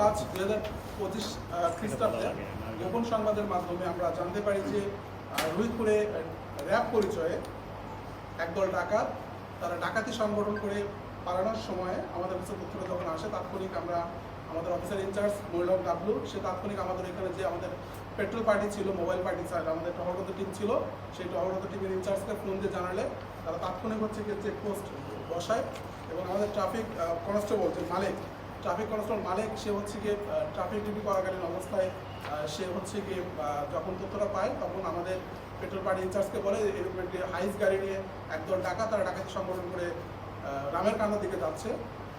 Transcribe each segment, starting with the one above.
পাঁচ, দুই হাজার পঁচিশ খ্রিস্টাব্দে গোপন সংবাদের মাধ্যমে আমরা জানতে পারি যে রোহিতপুরে র্যাব পরিচয়ে একদল ডাকাত, তারা ডাকাতি সংগঠন করে পালানোর সময় আমাদের কাছে তথ্যটা যখন আসে, তাৎক্ষণিক আমরা আমাদের অফিসার ইনচার্জ মৈলক ডাবলু, সে তাৎক্ষণিক আমাদের এখানে যে আমাদের পেট্রোল পার্টি ছিল, মোবাইল পার্টি স্যার আমাদের টহলগত টিম ছিল, সেই টহলগত টিমের ইনচার্জকে ফোন দিয়ে জানালে, তারা তাৎক্ষণিক হচ্ছে চেকপোস্ট বসায় এবং আমাদের ট্রাফিক কনস্টেবল যে মালিক ট্রাফিক কনস্টেবল মালিক, সে হচ্ছে গিয়ে ট্রাফিক ডিউটি করাকালীন অবস্থায় সে হচ্ছে গিয়ে যখন তথ্যটা পায়, তখন আমাদের পেট্রোল পার্টি ইনচার্জকে বলে এরকম একটি হাইস গাড়ি নিয়ে একদল ডাকা তারা ডাকাতি সংগঠন করে রামের কান্দার দিকে যাচ্ছে।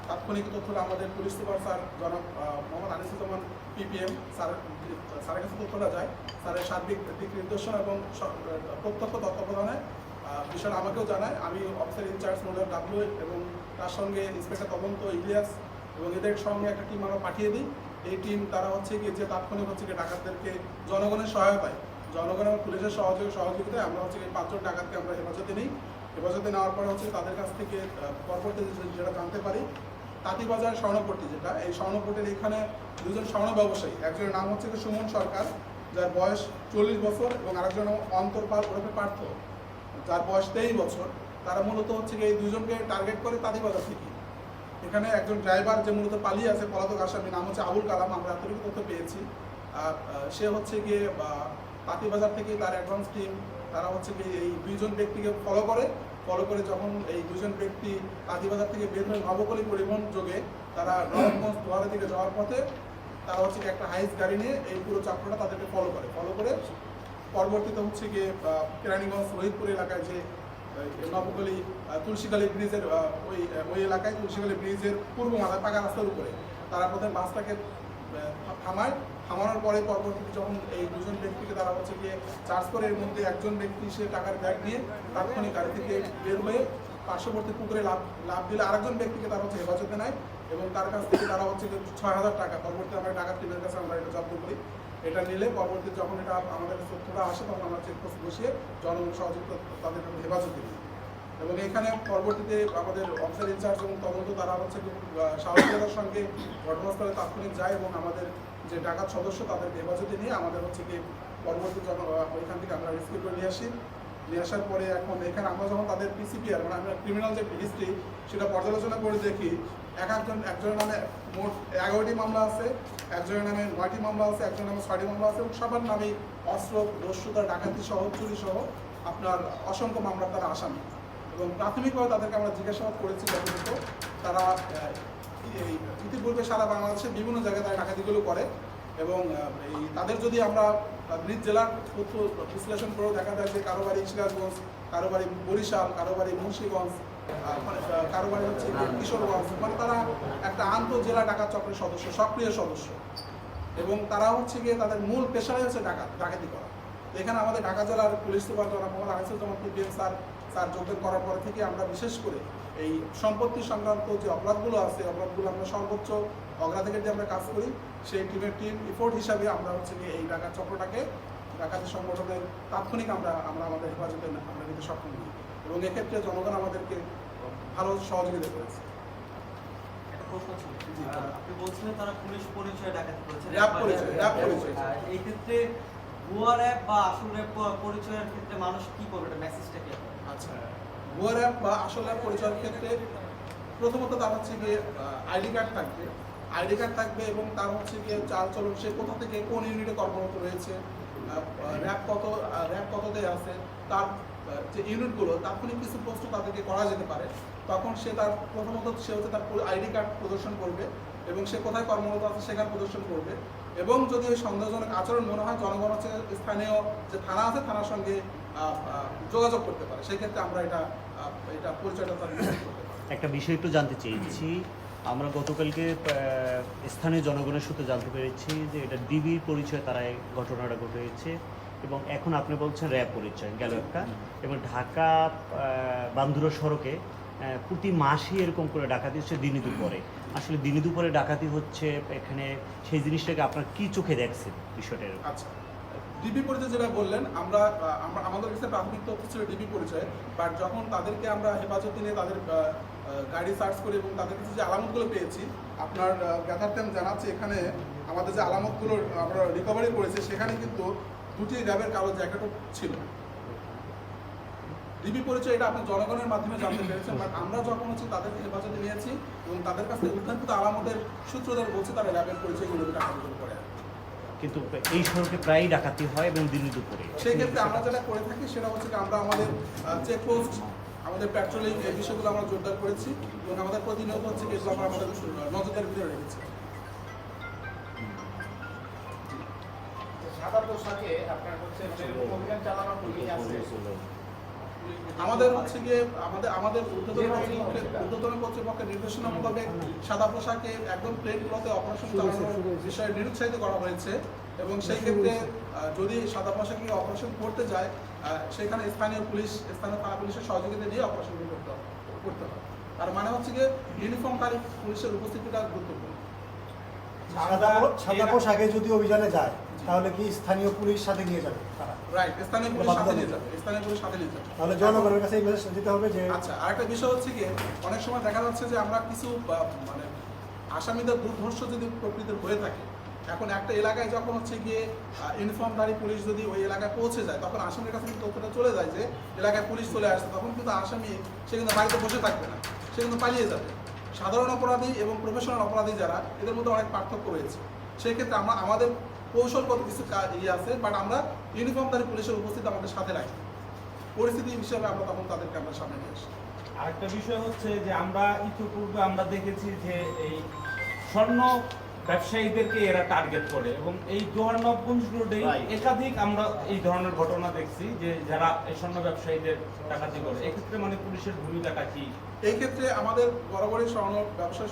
তাৎক্ষণিক তথ্যটা আমাদের পুলিশ সুপার স্যার জনাব মোহাম্মদ আনিসুজ্জামান পিপিএম স্যার, স্যারের কাছে তথ্যটা যায়। স্যারের সার্বিক দিক নির্দেশনা এবং প্রত্যক্ষ তত্ত্বাবধানে বিষয়টা আমাকেও জানায়। আমি অফিসার ইনচার্জ মোডাল ডাব্লিউ এবং তার সঙ্গে ইন্সপেক্টর তদন্ত, ইলিয়াস এবং এদের সঙ্গে একটা টিম আমরা পাঠিয়ে দিই। এই টিম তারা হচ্ছে কি যে তাৎক্ষণিক হচ্ছে কি ডাকাতদেরকে জনগণের সহায়তায় জনগণ এবং পুলিশের সহযোগ সহযোগিতায় আমরা হচ্ছে কি পাঁচজন ডাকাতকে আমরা হেফাজতে নিই। হেফাজতে নেওয়ার পরে হচ্ছে তাদের কাছ থেকে পরবর্তী যেটা জানতে পারি, তাঁতিবাজার স্বর্ণপট্টি যেটা, এই স্বর্ণপট্টির এখানে দুজন স্বর্ণ ব্যবসায়ী, একজনের নাম হচ্ছে সুমন সরকার, যার বয়স চল্লিশ বছর এবং আরেকজন অন্তর্পাল ওরফে পার্থ। যার বয়স তেইশ বছর, তারা মূলত হচ্ছে এই দুজনকে টার্গেট করে তাঁতিবাজার থেকে। এখানে একজন ড্রাইভার যে মূলত পালিয়ে আছে পলাতক আসামি, নাম হচ্ছে আবুল কালাম, আমরা এতটুকু তথ্য পেয়েছি। সে হচ্ছে গিয়ে তাঁতিবাজার থেকে তার অ্যাডভান্স টিম তারা হচ্ছে গিয়ে এই দুইজন ব্যক্তিকে ফলো করে। ফলো করে যখন এই দুজন ব্যক্তি তাঁতিবাজার থেকে বের হয়ে নবকলি পরিবহন যোগে তারা নবগঞ্জ দুয়ারে থেকে যাওয়ার পথে তারা হচ্ছে একটা হাইস গাড়ি নিয়ে এই পুরো চক্রটা তাদেরকে ফলো করে। ফলো করে পরবর্তীতে হচ্ছে গিয়ে কেরানীগঞ্জ রোহিতপুর এলাকায় যে নবকলি তুলসীকালী ব্রিজের ওই ওই এলাকায় তুলসীকালী ব্রিজের পূর্ব মাথায় পাকা রাস্তার উপরে। তারা প্রথমে বাসটাকে থামায়। থামানোর পরে পরবর্তীতে যখন এই দুজন ব্যক্তিকে তারা হচ্ছে গিয়ে চার্জ করে, এর মধ্যে একজন ব্যক্তি সে টাকার ব্যাগ নিয়ে তাৎক্ষণিক গাড়ি থেকে বের হয়ে পার্শ্ববর্তী পুকুরে লাভ লাভ দিলে আরেকজন ব্যক্তিকে তারা হচ্ছে হেফাজতে নেয় এবং তার কাছ থেকে তারা হচ্ছে ছয় হাজার টাকা, পরবর্তী আমরা টাকার টিমের কাছে আমরা এটা জব্দ করি। এটা নিলে পরবর্তী যখন এটা আমাদের তথ্যটা আসে, তখন আমরা চেকপোস্ট বসিয়ে জনগণ সহযোগিতা তাদের হেফাজতে দিই এবং এখানে পরবর্তীতে আমাদের অফিসার ইনচার্জ এবং তদন্ত তারা হচ্ছে সাহসিকতার সঙ্গে ঘটনাস্থলে তাৎক্ষণিক যায় এবং আমাদের যে ডাকাত সদস্য তাদের হেফাজতে নিয়ে আমাদের হচ্ছে কি পরবর্তী জন ওইখান থেকে আমরা রেস্কিউ করে নিয়ে আসি। নিয়ে আসার পরে এখন এখানে আমরা যখন তাদের পিসিপিআর মানে আমরা ক্রিমিনাল যে হিস্ট্রি সেটা পর্যালোচনা করে দেখি এক একজন একজনের নামে মোট এগারোটি মামলা আছে, একজনের নামে নয়টি মামলা আছে, একজনের নামে ছয়টি মামলা আছে, এবং সবার নামে অস্ত্র দস্যুতা ডাকাতি সহ, চুরি সহ আপনার অসংখ্য মামলা তারা আসামি। এবং প্রাথমিকভাবে তাদেরকে আমরা জিজ্ঞাসাবাদ করেছি যথাযথ। তারা ইতিপূর্বে সারা বাংলাদেশে বিভিন্ন জায়গায় তারা ডাকাতিগুলো করে এবং এই তাদের যদি আমরা নিজ জেলার বিশ্লেষণ করেও দেখা যায় যে কারও বাড়ি সিরাজগঞ্জ কারও বাড়ি বরিশাল কারও বাড়ি মুন্সীগঞ্জ মানে, কারও বাড়ি হচ্ছে কিশোরগঞ্জ। মানে তারা একটা আন্তঃ জেলা ডাকাত চক্রের সদস্য সক্রিয় সদস্য। এবং তারা হচ্ছে গিয়ে তাদের মূল পেশাই হচ্ছে ডাকাত ডাকাতি করা। এখানে আমাদের ঢাকা জেলার পুলিশ সুপার জনাব Mohammad Ahsul Anisuzzaman PPM sir sir যোগদান করার পর থেকে আমরা বিশেষ করে এই সম্পত্তি সংক্রান্ত যে অপরাধগুলো আছে অপরাধগুলো আমরা সর্বোচ্চ অগ্রাধিকার দিয়ে আমরা কাজ করি সেই টিমের টিম ইফোর্ট হিসাবে আমরা হচ্ছে গিয়ে এই ডাকাত চক্রটাকে ডাকাতি সংগঠনের তাৎক্ষণিক আমরা আমরা আমাদের হেফাজতে আমরা নিতে সক্ষম হই এবং এক্ষেত্রে জনগণ আমাদেরকে ভালো সহযোগিতা করেছে। একটা প্রশ্ন ছিল। জি, আহ, বলুন। আপনি বলছিলেন তারা পুলিশ পরিচয় ডাকাতি করেছে। র্যাব পরিচয়, র্যাব পরিচয়। এই ক্ষেত্রে ভুয়া র্যাব বা আসল র্যাব পরিচয়ের ক্ষেত্রে মানুষ কি করবে? এটা মেসেজটা কি আচ্ছা ভুয়া বা আসল র্যাপ পরিচয়ের ক্ষেত্রে প্রথমত তার হচ্ছে গিয়ে আইডি কার্ড থাকবে। আইডি কার্ড থাকবে এবং তার হচ্ছে গিয়ে চাল চলন, সে কোথা থেকে কোন ইউনিটে কর্মরত রয়েছে র্যাপ কত র্যাপ কততে আছে, তার যে ইউনিটগুলো তাৎক্ষণিক কিছু প্রশ্ন তাদেরকে করা যেতে পারে। তখন সে তার, প্রথমত সে হচ্ছে তার আইডি কার্ড প্রদর্শন করবে এবং সে কোথায় কর্মরত আছে সেখানে প্রদর্শন করবে। এবং যদি ওই সন্দেহজনক আচরণ মনে হয়, জনগণ হচ্ছে স্থানীয় যে থানা আছে, থানার সঙ্গে যোগাযোগ করতে পারে। সেই ক্ষেত্রে আমরা এটা এটা পরিচয়টা একটা বিষয় একটু জানতে চেয়েছি আমরা গতকালকে স্থানীয় জনগণের সূত্রে জানতে পেরেছি যে এটা ডিবির পরিচয় তারা এই ঘটনাটা ঘটেছে এবং এখন আপনি বলছেন র্যাব পরিচয় গেল একটা। এবং ঢাকা বান্দুরা সড়কে প্রতি মাসে এরকম করে ডাকাতি হচ্ছে দিনে দুপুরে। আসলে দিনে দুপুরে ডাকাতি হচ্ছে এখানে সেই জিনিসটাকে আপনার কি চোখে দেখছেন বিষয়টা এরকম? ডিবি পরিচয় যেটা বললেন, আমরা আমাদের কাছে প্রাথমিক তথ্য ছিল ডিবি পরিচয় বাট যখন তাদেরকে আমরা হেফাজতে নিয়ে তাদের গাড়ি সার্চ করি এবং তাদের কাছে যে আলামতগুলো পেয়েছি, আপনার জ্ঞাতার্থে জানাচ্ছি এখানে, আমাদের যে আলামতগুলো আমরা রিকভারি করেছি, সেখানে কিন্তু দুটি র্যাবের কালো জ্যাকেটও ছিল। ডিবি পরিচয় এটা আপনি জনগণের মাধ্যমে জানতে পেরেছেন বাট আমরা যখন হচ্ছে তাদেরকে হেফাজতে নিয়েছি এবং তাদের কাছে উদ্ধারকৃত আলামতের সূত্র ধরে বলছে, তারা র্যাবের পরিচয়গুলো ডাকাতি করে কিন্তু এই সড়কে প্রায়ই ডাকাতি হয় এবং দিল্লি দুপুরে। সেক্ষেত্রে আমরা যেটা করে থাকি সেটা হচ্ছে আমরা আমাদের চেকপোস্ট আমাদের পেট্রোলিং এই বিষয়গুলো আমরা জোরদার করেছি এবং আমাদের প্রতিনিয়ত হচ্ছে কি এগুলো আমরা আমাদের নজরদারির ভিতরে রেখেছি। সাদা পোশাকে আপনার হচ্ছে অভিযান চালানোর নিয়ে আছে। আমাদের হচ্ছে গিয়ে আমাদের আমাদের ঊর্ধ্বতন ঊর্ধ্বতন কর্তৃপক্ষের নির্দেশনা মোতাবেক সাদা পোশাকে একদম প্লেন ক্লথে অপারেশন চালানোর বিষয়ে নিরুৎসাহিত করা হয়েছে এবং সেই ক্ষেত্রে যদি সাদা পোশাকে অপারেশন করতে যায় সেখানে স্থানীয় পুলিশ, স্থানীয় থানা পুলিশের সহযোগিতা নিয়ে অপারেশন করতে হবে করতে হবে। আর মানে হচ্ছে গিয়ে ইউনিফর্মকারী পুলিশের উপস্থিতিটা গুরুত্বপূর্ণ। সাদা সাদা পোশাকে যদি অভিযানে যায়, তাহলে কি স্থানীয় পুলিশ সাথে নিয়ে যাবে তারা? রাইট স্থানীয় পুলিশ সাথে নিয়ে যাবে স্থানীয় পুলিশ সাথে নিয়ে যাবে তাহলে জনগণের কাছে এই মেসেজ দিতে হবে যে আচ্ছা আরেকটা বিষয় হচ্ছে কি অনেক সময় দেখা যাচ্ছে যে আমরা কিছু মানে আসামিদের দুর্ধর্ষ যদি প্রকৃতির হয়ে থাকে এখন একটা এলাকায় যখন হচ্ছে গিয়ে ইউনিফর্মধারী পুলিশ যদি ওই এলাকায় পৌঁছে যায় তখন আসামির কাছে কিন্তু তথ্যটা চলে যায় যে এলাকায় পুলিশ চলে আসছে তখন কিন্তু আসামি সে কিন্তু বাড়িতে বসে থাকবে না সে কিন্তু পালিয়ে যাবে। সাধারণ অপরাধী এবং প্রফেশনাল অপরাধী যারা এদের মধ্যে অনেক পার্থক্য রয়েছে। সেক্ষেত্রে আমরা আমাদের কৌশলগত কিছু কাজ ইয়ে আছে বাট আমরা ইউনিফর্মধারী পুলিশের উপস্থিতি আমাদের সাথে রাখি। পরিস্থিতি হিসেবে আমরা তখন তাদেরকে আমরা সামনে নিয়ে আসি। আরেকটা বিষয় হচ্ছে যে আমরা ইতিপূর্বে আমরা দেখেছি যে এই স্বর্ণ ব্যবসায়ীদেরকে এরা টার্গেট করে এবং এই জোহারনগঞ্জ রোডে. একাধিক আমরা এই ধরনের ঘটনা দেখছি যে যারা এই স্বর্ণ ব্যবসায়ীদের ডাকাতি করে। এক্ষেত্রে মানে পুলিশের ভূমিকাটা কি? এই ক্ষেত্রে আমাদের বরাবরই স্বর্ণ ব্যবসা